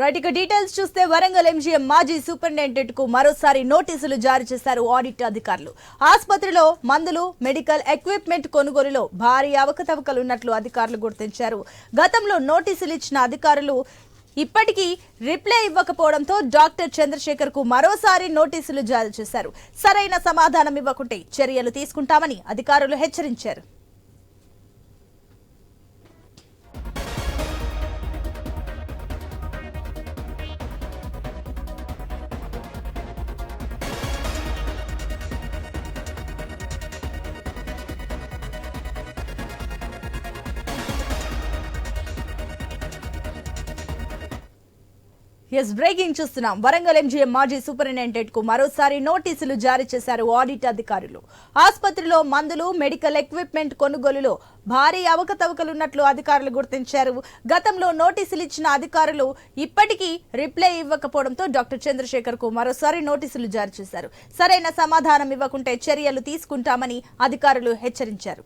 Right ఇక details చూస్తే Warangal MGM మాజీ సూపరింటెండెంట్కు మరోసారి నోటీసులు జారీ చేశారు ఆడిట్ అధికారులు. ఆసుపత్రిలో మందులు మెడికల్ ఎక్విప్మెంట్ కొనుగోలులో భారీ అవకతవకలు ఉన్నట్లు అధికారులు గుర్తించారు. గతంలో నోటీసులు ఇచ్చిన అధికారులు ఇప్పటికీ రిప్లై ఇవ్వకపోవడంతో డాక్టర్ చంద్రశేఖర్కు మరోసారి నోటీసులు జారీ చేశారు. సరైన సమాధానం ఇవ్వకుంటే చర్యలు తీసుకుంటామని అధికారులు హెచ్చరించారు. ఎస్ బ్రేకింగ్ చూస్తున్నాం వరంగల్ ఎంజీఎం మాజీ సూపరింటెండెంట్కు మరోసారి నోటీసులు జారీ చేశారు ఆడిట్ అధికారులు. ఆసుపత్రిలో మందులు మెడికల్ ఎక్విప్మెంట్ కొనుగోలులో భారీ అవకతవకలున్నట్లు అధికారులు గుర్తించారు. గతంలో నోటీసులు ఇచ్చిన అధికారులు ఇప్పటికీ రిప్లై ఇవ్వకపోవడంతో డాక్టర్ చంద్రశేఖర్కు మరోసారి నోటీసులు జారీ చేశారు. సరైన సమాధానం ఇవ్వకుంటే చర్యలు తీసుకుంటామని అధికారులు హెచ్చరించారు.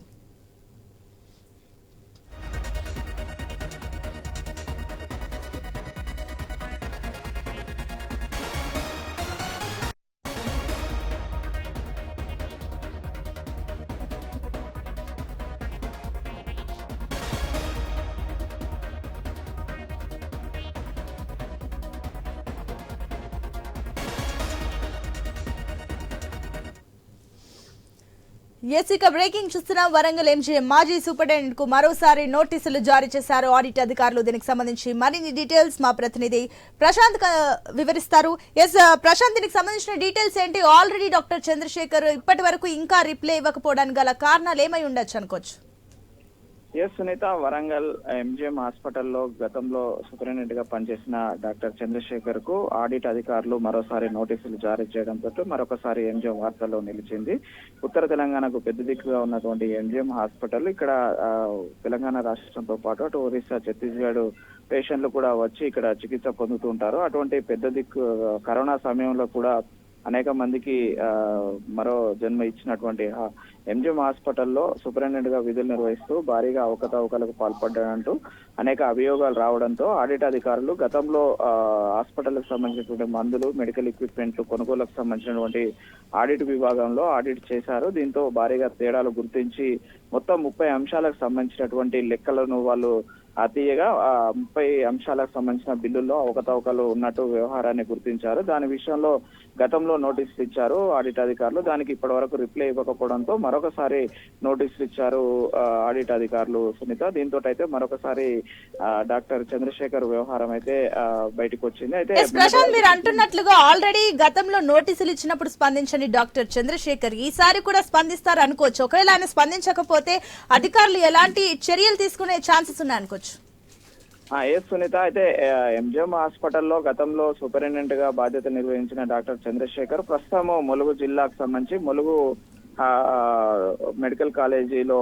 ఎస్ ఇక బ్రేకింగ్ చూస్తున్నాం. వరంగల్ ఎంజీఎం మాజీ సూపరింటెండెంట్కు మరోసారి నోటీసులు జారీ చేశారు. ఆడిట్ అధికారులు దీనికి సంబంధించి మరిన్ని డీటెయిల్స్ మా ప్రతినిధి ప్రశాంత్ వివరిస్తారు. ఎస్ ప్రశాంత్ దీనికి సంబంధించిన డీటెయిల్స్ ఏంటి? ఆల్రెడీ డాక్టర్ చంద్రశేఖర్ ఇప్పటి వరకు ఇంకా రిప్లై ఇవ్వకపోవడానికి గల కారణాలు ఏమై ఉండొచ్చు అనుకోవచ్చు? ఎస్ సునీత వరంగల్ ఎంజిఎం హాస్పిటల్లో గతంలో సూపరింటెండెంట్గా పనిచేసిన డాక్టర్ చంద్రశేఖర్కు ఆడిట్ అధికారులు మరోసారి నోటీసులు జారీ చేయడంతో మరొకసారి ఎంజిఎం వార్తల్లో నిలిచింది. ఉత్తర తెలంగాణకు పెద్ద దిక్కుగా ఉన్నటువంటి ఎంజిఎం హాస్పిటల్ ఇక్కడ తెలంగాణ రాష్ట్రంతో పాటు అటు ఒరిస్సా ఛత్తీస్గఢ్ పేషెంట్లు కూడా వచ్చి ఇక్కడ చికిత్స పొందుతుంటారు అటువంటి పెద్ద దిక్కు కరోనా సమయంలో కూడా అనేక మందికి మరో జన్మ ఇచ్చినటువంటి ఎంజిఎం హాస్పిటల్లో సూపరింటెండెంట్గా విధులు నిర్వహిస్తూ భారీగా అవకతవకలకు పాల్పడ్డాడంటూ అనేక అభియోగాలు రావడంతో ఆడిట్ అధికారులు గతంలో హాస్పిటల్కి సంబంధించినటువంటి మందులు మెడికల్ ఎక్విప్మెంట్ కొనుగోలుకు సంబంధించినటువంటి ఆడిట్ విభాగంలో ఆడిట్ చేశారు. దీంతో భారీగా తేడాలు గుర్తించి మొత్తం ముప్పై అంశాలకు సంబంధించినటువంటి లెక్కలను వాళ్ళు తీయగా ఆ ముప్పై అంశాలకు సంబంధించిన బిల్లుల్లో అవకతవకలు ఉన్నట్టు వ్యవహారాన్ని గుర్తించారు. దాని విషయంలో గతంలో నోటీసులు ఇచ్చారు ఆడిట్ అధికారులు. దానికి ఇప్పటి వరకు రిప్లై ఇవ్వకపోవడంతో మరొకసారి నోటీసులు ఇచ్చారు ఆడిట్ అధికారులు సునీత. దీంతో అయితే మరొకసారి డాక్టర్ చంద్రశేఖర్ వ్యవహారం అయితే బయటకు వచ్చింది అయితే ప్రశాంత్ మీరు అంటున్నట్లుగా ఆల్రెడీ గతంలో నోటీసులు ఇచ్చినప్పుడు స్పందించని డాక్టర్ చంద్రశేఖర్ ఈసారి కూడా స్పందిస్తారు అనుకోవచ్చు ఒకవేళ ఆయన స్పందించకపోతే అధికారులు ఎలాంటి చర్యలు తీసుకునే ఛాన్సెస్ ఉన్నాయి అనుకోవచ్చు ఏ సునీత అయితే ఎంజిఎం హాస్పిటల్లో గతంలో సూపరింటెండెంట్గా బాధ్యత నిర్వహించిన డాక్టర్ చంద్రశేఖర్ ప్రస్తుతం ములుగు జిల్లాకు సంబంధించి ములుగు మెడికల్ కాలేజీలో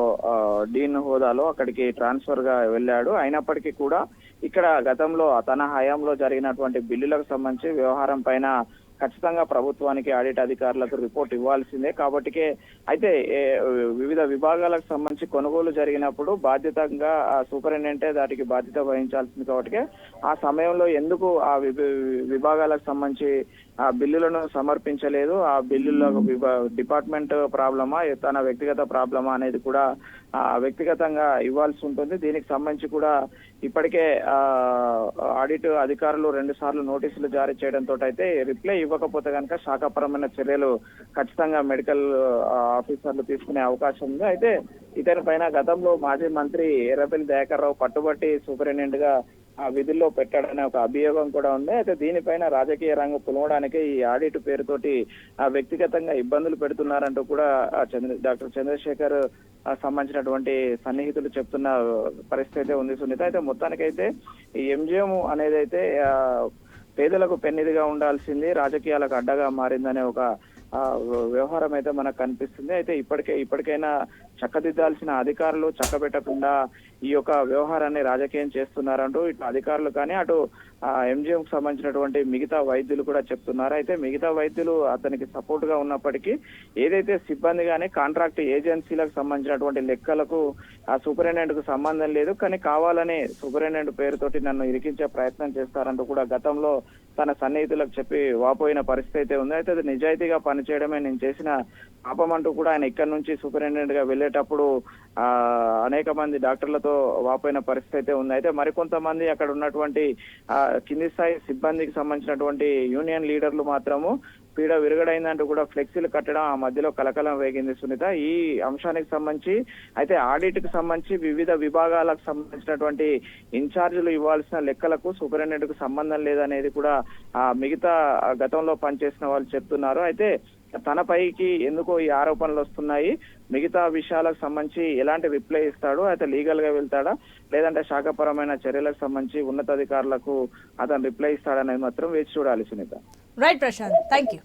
డీన్ హోదాలో అక్కడికి ట్రాన్స్ఫర్గా వెళ్ళాడు. అయినప్పటికీ కూడా ఇక్కడ గతంలో తన హయాంలో జరిగినటువంటి బిల్లులకు సంబంధించి వ్యవహారం పైన ఖచ్చితంగా ప్రభుత్వానికి ఆడిట్ అధికారులకు రిపోర్ట్ ఇవ్వాల్సిందే. కాబట్టికే అయితే ఏ, వివిధ విభాగాలకు సంబంధించి కొనుగోలు జరిగినప్పుడు బాధ్యతంగా ఆ సూపరింటెండెంటే దాటికి బాధ్యత వహించాల్సింది. కాబట్టి ఆ సమయంలో ఎందుకు ఆ విభాగాలకు సంబంధించి ఆ బిల్లులను సమర్పించలేదు. ఆ బిల్లుల డిపార్ట్మెంట్ ప్రాబ్లమా తన వ్యక్తిగత ప్రాబ్లమా అనేది కూడా వ్యక్తిగతంగా ఇవ్వాల్సి ఉంటుంది. దీనికి సంబంధించి కూడా ఇప్పటికే ఆడిట్ అధికారులు రెండు సార్లు నోటీసులు జారీ చేయడంతో అయితే రిప్లై ఇవ్వకపోతే కనుక శాఖాపరమైన చర్యలు ఖచ్చితంగా మెడికల్ ఆఫీసర్లు తీసుకునే అవకాశం ఉంది. అయితే ఇతని పైన గతంలో మాజీ మంత్రి ఎర్రపల్లి దయాకర్ రావు పట్టుబట్టి సూపరింటెండెంట్గా ఆ విధుల్లో పెట్టాడనే ఒక అభియోగం కూడా ఉంది. అయితే దీనిపైన రాజకీయ రంగం పులవడానికి ఈ ఆడిట్ పేరుతోటి ఆ వ్యక్తిగతంగా ఇబ్బందులు పెడుతున్నారంటూ కూడా చంద్ర డాక్టర్ చంద్రశేఖర్ సంబంధించినటువంటి సన్నిహితులు చెప్తున్న పరిస్థితి అయితే ఉంది సునీత. అయితే మొత్తానికైతే ఈ ఎంజిఎం అనేది అయితే పేదలకు పెన్నిదిగా ఉండాల్సింది రాజకీయాలకు అడ్డగా మారిందనే ఒక వ్యవహారం అయితే మనకు కనిపిస్తుంది. అయితే ఇప్పటికే ఇప్పటికైనా చక్కదిద్దాల్సిన అధికారులు చక్కబెట్టకుండా ఈ యొక్క వ్యవహారాన్ని రాజకీయం చేస్తున్నారంటూ ఇటు అధికారులు కానీ అటు ఎంజిఎం కు సంబంధించినటువంటి మిగతా వైద్యులు కూడా చెప్తున్నారు. అయితే మిగతా వైద్యులు అతనికి సపోర్ట్గా ఉన్నప్పటికీ ఏదైతే సిబ్బంది కానీ కాంట్రాక్ట్ ఏజెన్సీలకు సంబంధించినటువంటి లెక్కలకు ఆ సూపరింటెండెంట్కు సంబంధం లేదు. కానీ కావాలని సూపరింటెండెంట్ పేరుతోటి నన్ను ఇరికించే ప్రయత్నం చేస్తారంటూ కూడా గతంలో తన సన్నిహితులకు చెప్పి వాపోయిన పరిస్థితి అయితే ఉంది. అయితే అది నిజాయితీగా పనిచేయడమే నేను చేసిన పాపమంటూ కూడా ఆయన ఇక్కడ నుంచి సూపరింటెండెంట్గా వెళ్ళేటప్పుడు ఆ అనేక మంది డాక్టర్లతో వాపోయిన పరిస్థితి అయితే ఉంది. అయితే మరికొంతమంది అక్కడ ఉన్నటువంటి ఆ కింది స్థాయి సిబ్బందికి సంబంధించినటువంటి యూనియన్ లీడర్లు మాత్రము పీడ విరగడైందంటూ కూడా ఫ్లెక్సీలు కట్టడం ఆ మధ్యలో కలకలం వేగింది సునీత. ఈ అంశానికి సంబంధించి అయితే ఆడిట్కి సంబంధించి వివిధ విభాగాలకు సంబంధించినటువంటి ఇన్ఛార్జీలు ఇవ్వాల్సిన లెక్కలకు సూపరింటెండెంట్కు సంబంధం లేదనేది కూడా ఆ మిగతా గతంలో పనిచేసిన వాళ్ళు చెప్తున్నారు. అయితే తన పైకి ఎందుకో ఈ ఆరోపణలు వస్తున్నాయి. మిగతా విషయాలకు సంబంధించి ఎలాంటి రిప్లై ఇస్తాడు? అయితే లీగల్గా వెళ్తాడా? లేదంటే శాఖపరమైన చర్యలకు సంబంధించి ఉన్నతాధికారులకు అతను రిప్లై ఇస్తాడనేది మాత్రం వేచి చూడాలి Sunitha. Right Prashanth thank you